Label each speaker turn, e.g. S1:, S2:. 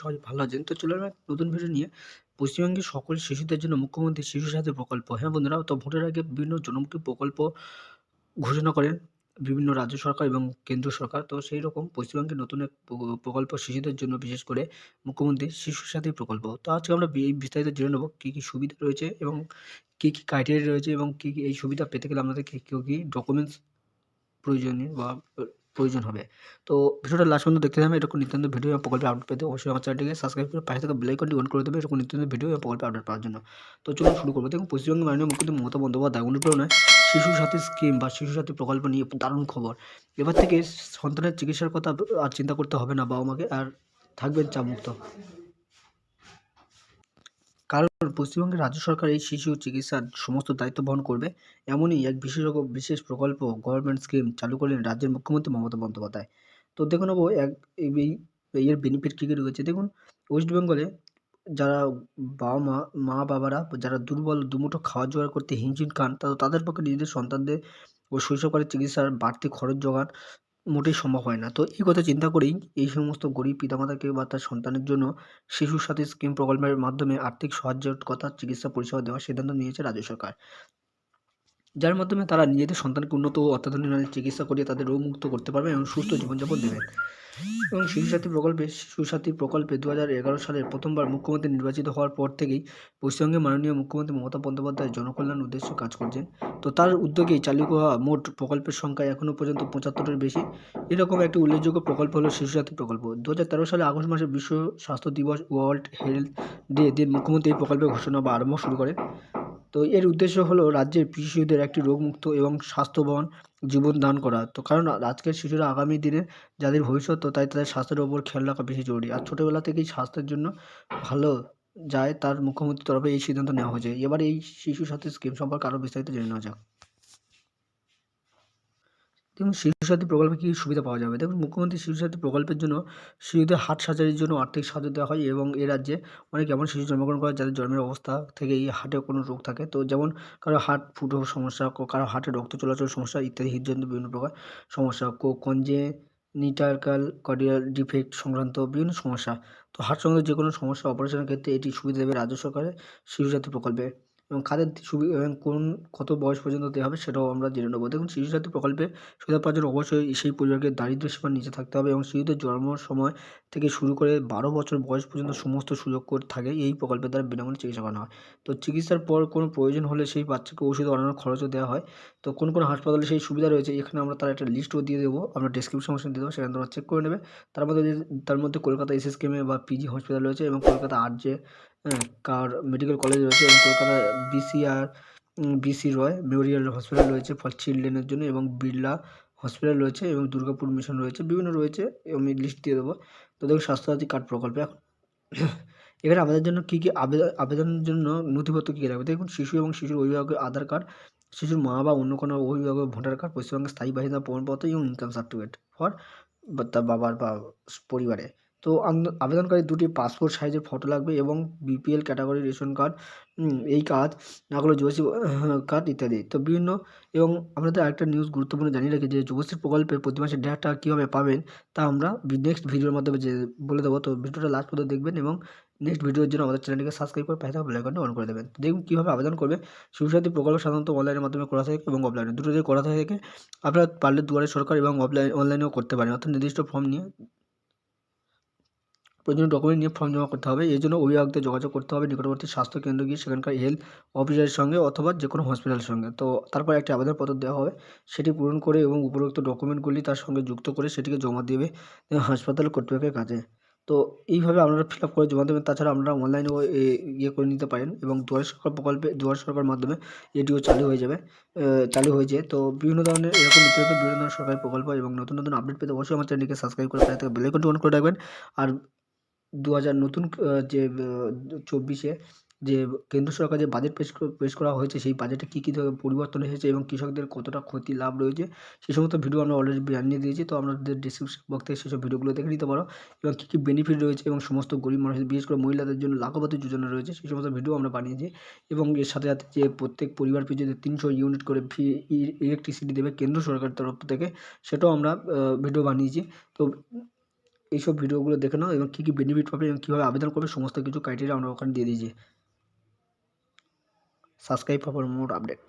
S1: সবাই ভালো আছেন। তো চলে এক নতুন ভিডিও নিয়ে পশ্চিমবঙ্গের সকল শিশুদের জন্য মুখ্যমন্ত্রী শিশু সাথী প্রকল্প। হ্যাঁ বন্ধুরা, তো ভোটের আগে বিভিন্ন জনমুখী প্রকল্প ঘোষণা করেন বিভিন্ন রাজ্য সরকার এবং কেন্দ্র সরকার। তো সেই রকম পশ্চিমবঙ্গের নতুন এক প্রকল্প শিশুদের জন্য বিশেষ করে মুখ্যমন্ত্রী শিশু সাথী প্রকল্প। তো আজকে আমরা এই বিস্তারিত জেনে নেব কী কী সুবিধা রয়েছে এবং কী কী ক্রাইটেরিয়া রয়েছে এবং কী কী এই সুবিধা পেতে গেলে আমাদের কী কী ডকুমেন্টস প্রয়োজনীয় বা প্রয়োজন হবে। তো ভিডিওটা লাস্ট পর্যন্ত দেখতে থাকবে এরকম নিত্যান্ত ভিডিও এবং প্রকল্পে আপডেট পেতে অবশ্যই আমার চ্যানেলটিকে সাবস্ক্রাইব করে পাশে থাকা বেল অন করে দেবে এরকম নিত্যান্ত ভিডিও এবং প্রকল্পে আপডেট পাওয়ার জন্য। তো চলুন শুরু করব। দেখুন, পশ্চিমবঙ্গের মাননীয় মুখ্যমন্ত্রী মমতা বন্দ্যোপাধ্যায় অনুপ্রেরণায় শিশু সাথী স্কিম বা শিশু সাথী প্রকল্প নিয়ে দারুণ খবর। এবার থেকে সন্তানের চিকিৎসার কথা আর চিন্তা করতে হবে না বাবা মাকে আর থাকবেন চাপমুক্ত। পশ্চিমবঙ্গের রাজ্য সরকার এই শিশু চিকিৎসার সমস্ত দায়িত্ব বহন করবে। এমনই এক বিশেষজ্ঞ, বিশেষ প্রকল্প গভর্নমেন্ট স্কিম চালু করলেন রাজ্যের মুখ্যমন্ত্রী মমতা বন্দ্যোপাধ্যায়। তো দেখে নেব এক, এই এর বেনিফিট কী কী রয়েছে। দেখুন ওয়েস্ট বেঙ্গলে যারা বাবা মা মা বাবারা যারা দুর্বল, দুমুঠো খাওয়া জোগাড় করতে হিমশিম খান তাদের পক্ষে নিজেদের সন্তানদের ও শৈশবকালের চিকিৎসার বাড়তি খরচ জোগান মোটেই সম্ভব হয় না। তো এই কথা চিন্তা করেই এই সমস্ত গরিব পিতামাতাকে বা তার সন্তানের জন্য শিশু সাথী স্কিম প্রকল্পের মাধ্যমে আর্থিক সাহায্যের কথা চিকিৎসা পরিষেবা দেওয়ার সিদ্ধান্ত নিয়েছে রাজ্য সরকার। যার মাধ্যমে তারা নিজেদের সন্তানকে উন্নত ও অত্যাধুনিক চিকিৎসা করিয়ে তাদের রোগমুক্ত করতে পারবে এবং সুস্থ জীবনযাপন দেবেন এবং শিশু সাথী প্রকল্পে শিশু সাথী প্রকল্পে দু এগারো সালে প্রথমবার মুখ্যমন্ত্রী নির্বাচিত হওয়ার পর থেকেই পশ্চিমবঙ্গে মাননীয় মুখ্যমন্ত্রী মমতা বন্দ্যোপাধ্যায় জনকল্যাণ উদ্দেশ্যে কাজ করছেন। তো তার উদ্যোগেই চালু হওয়া মোট প্রকল্পের সংখ্যা এখনও পর্যন্ত পঁচাত্তরের বেশি। এরকম একটি উল্লেখযোগ্য প্রকল্প হলো শিশু সাথী প্রকল্প। দু হাজার তেরো সালে আগস্ট মাসে বিশ্ব স্বাস্থ্য দিবস ওয়ার্ল্ড হেলথ ডে দিন মুখ্যমন্ত্রী এই প্রকল্পের ঘোষণা বা আরম্ভ শুরু করেন। তো এর উদ্দেশ্য হলো রাজ্যের শিশুদের একটি রোগমুক্ত এবং স্বাস্থ্যবান জীবন দান করা। তো কারণ আজকের শিশুরা আগামী দিনে যাদের ভবিষ্যৎ, তো তাই তাদের স্বাস্থ্যের ওপর খেয়াল রাখা বেশি জরুরি। আর ছোটোবেলা থেকেই স্বাস্থ্যের জন্য ভালো যায় তার মুখ্যমন্ত্রীর তরফে এই সিদ্ধান্ত নেওয়া হয়েছে। এবার এই শিশু সাথে স্কিম সম্পর্কে আরও বিস্তারিত জেনে নেওয়া যাক। দেখুন শিশু সাথী প্রকল্পে কী সুবিধা পাওয়া যাবে? দেখুন মুখ্যমন্ত্রী শিশু সাথী প্রকল্পের জন্য শিশুদের হার্ট সার্জারির জন্য আর্থিক সাহায্য দেওয়া হয় এবং এ রাজ্যে অনেক এমন শিশু জন্মগ্রহণ করে যাদের জন্মের অবস্থা থেকে এই হাটে কোনো রোগ থাকে। তো যেমন কারও হার্ট ফুটো সমস্যা কারও হার্টে রক্ত চলাচল সমস্যা ইত্যাদি হৃদযন্ত্র বিভিন্ন প্রকার সমস্যা, কো নিটারকাল কার্ডিয়াল ডিফেক্ট সংক্রান্ত বিভিন্ন সমস্যা। তো হার্ট সংক্রান্ত যে কোনো সমস্যা অপারেশনের ক্ষেত্রে এটি সুবিধা দেবে রাজ্য সরকারের শিশু সাথী প্রকল্পে। এবং কাদের সুবিধা এবং কোন, কত বয়স পর্যন্ত দেওয়া হবে সেটাও আমরা জেনে নেব। দেখুন শিশু সাথী প্রকল্পে সুবিধা পাওয়ার জন্য অবশ্যই সেই পরিবারকে দারিদ্র্য সীমার নিচে থাকতে হবে এবং শিশুদের জন্মের সময় থেকে শুরু করে বারো বছর বয়স পর্যন্ত সমস্ত সুযোগ করে থাকে এই প্রকল্পের দ্বারা বিনামূল্যে চিকিৎসা করানো হয়। তো চিকিৎসার পর কোনো প্রয়োজন হলে সেই বাচ্চাকে ওষুধ অন্যান্য খরচও দেওয়া হয়। তো কোন কোন হাসপাতালে সেই সুবিধা রয়েছে এখানে আমরা তার একটা লিস্টও দিয়ে দেবো। আমরা ডিসক্রিপশন অপশন দিয়ে দেবো, সেখানে তোমরা চেক করে নেবে। তার মধ্যে তার মধ্যে কলকাতা এসএসকেমে বা পিজি হসপিটাল রয়েছে এবং Kolkata R G Kar medical college রয়েছে এবং Kolkata BCR BC Roy memorial hospital রয়েছে ফর চিলড্রেনের জন্য এবং বিড়লা হসপিটাল রয়েছে এবং দুর্গাপুর মিশন রয়েছে, বিভিন্ন রয়েছে, আমি লিস্ট দিয়ে দেবো। তো দেখুন, স্বাস্থ্যসাথী কার্ড প্রকল্পে এখন এখানে আবেদনের জন্য কী কী আবেদন আবেদনের জন্য নথিপত্র কী কী লাগবে? দেখুন, শিশু এবং শিশুর অভিভাবকের আধার কার্ড শিশুর মা বা অন্য কোনো অভিভাবকের ভোটার কার্ড পশ্চিমবঙ্গের স্থায়ী বাসিন্দা প্রমাণপত্র এবং ইনকাম সার্টিফিকেট ফর তার বাবার বা পরিবারে। তো আবেদনকারী দুটি পাসপোর্ট সাইজের ফটো লাগবে এবং বিপিএল ক্যাটাগরি রেশন কার্ড এই কার্ড নাগরিক যুবশ্রী কার্ড ইত্যাদি। তো বিভিন্ন, এবং আপনাদের আরেকটা নিউজ গুরুত্বপূর্ণ জানিয়ে রাখি যে যুবশ্রী প্রকল্পের প্রতি মাসে দেড় টাকা কীভাবে পাবেন, তা আমরা নেক্সট ভিডিওর মাধ্যমে যে, বলে দেবো। তো ভিডিওটা লাস্ট পর্যন্ত দেখবেন এবং নেক্সট ভিডিওর জন্য আমাদের চ্যানেলটিকে সাবস্ক্রাইব করে পাশে থাকা বেল অন করে দেবেন। দেখুন কীভাবে আবেদন করবে। শিশুসাথী প্রকল্প সাধারণত অনলাইনের মাধ্যমে করা থাকে এবং অফলাইনে দুটো করা থাকে, আপনারা পারলে দুয়ারে সরকার এবং অফলাইন অনলাইনেও করতে পারেন। অর্থাৎ নির্দিষ্ট ফর্ম নিয়ে প্রয়োজনীয় ডকুমেন্ট নিয়ে ফর্ম জমা করতে হবে। এর জন্য অভিভাবকদের যোগাযোগ করতে হবে নিকটবর্তী স্বাস্থ্য কেন্দ্র গিয়ে সেখানকার হেলথ অফিসারের সঙ্গে অথবা যে কোনো হসপিটালের সঙ্গে। তো তারপর একটি আবেদনপত্র দেওয়া হবে। সেটি পূরণ করে এবং উপরোক্ত ডকুমেন্টগুলি তার সঙ্গে যুক্ত করে সেটিকে জমা দেবে হাসপাতাল কর্তৃপক্ষের কাছে। তো এইভাবে আপনারা ফিল আপ করে জমা দেবেন। তাছাড়া আপনারা অনলাইনেও ইয়ে করে নিতে পারেন এবং দুয়ার সরকার প্রকল্পে, দুয়ার সরকার মাধ্যমে এটিও চালু হয়ে যাবে চালু হয়েছে তো বিভিন্ন ধরনের এরকম নিত্য বিভিন্ন ধরনের সরকারি প্রকল্প এবং নতুন নতুন আপডেট পেতে অবশ্যই আমার চ্যানেলটিকে সাবস্ক্রাইব করে থেকে বেল অন করে রাখবেন। আর দু হাজার নতুন যে চব্বিশে যে, কেন্দ্র সরকার যে বাজেট পেশ পেশ করা হয়েছে, সেই বাজেটে কী কী পরিবর্তন এসেছে এবং কৃষকদের কতটা ক্ষতি, লাভ রয়েছে সেই সমস্ত ভিডিও আমরা অলরেডি জানিয়ে দিয়েছি। তো আমাদের ডিসক্রিপশন বক্স থেকে সেসব ভিডিওগুলো দেখে নিতে পারো এবং কী কী বেনিফিট রয়েছে এবং সমস্ত গরিব মানুষের, বিশেষ করে মহিলাদের জন্য লাখপতি যোজনা রয়েছে, সেই সমস্ত ভিডিও আমরা বানিয়েছি এবং এর সাথে সাথে যে প্রত্যেক পরিবার পিছনে তিনশো ইউনিট করে ফ্রি ইলেকট্রিসিটি দেবে কেন্দ্র সরকারের তরফ থেকে, সেটাও আমরা ভিডিও বানিয়েছি। তো এইসব ভিডিওগুলো দেখে নাও এবং কী কী বেনিফিট পাবে এবং কীভাবে আবেদন করবে, সমস্ত কিছু ক্রাইটেরিয়া আমরা ওখানে দিয়ে দিয়েছি। Subscribe for more update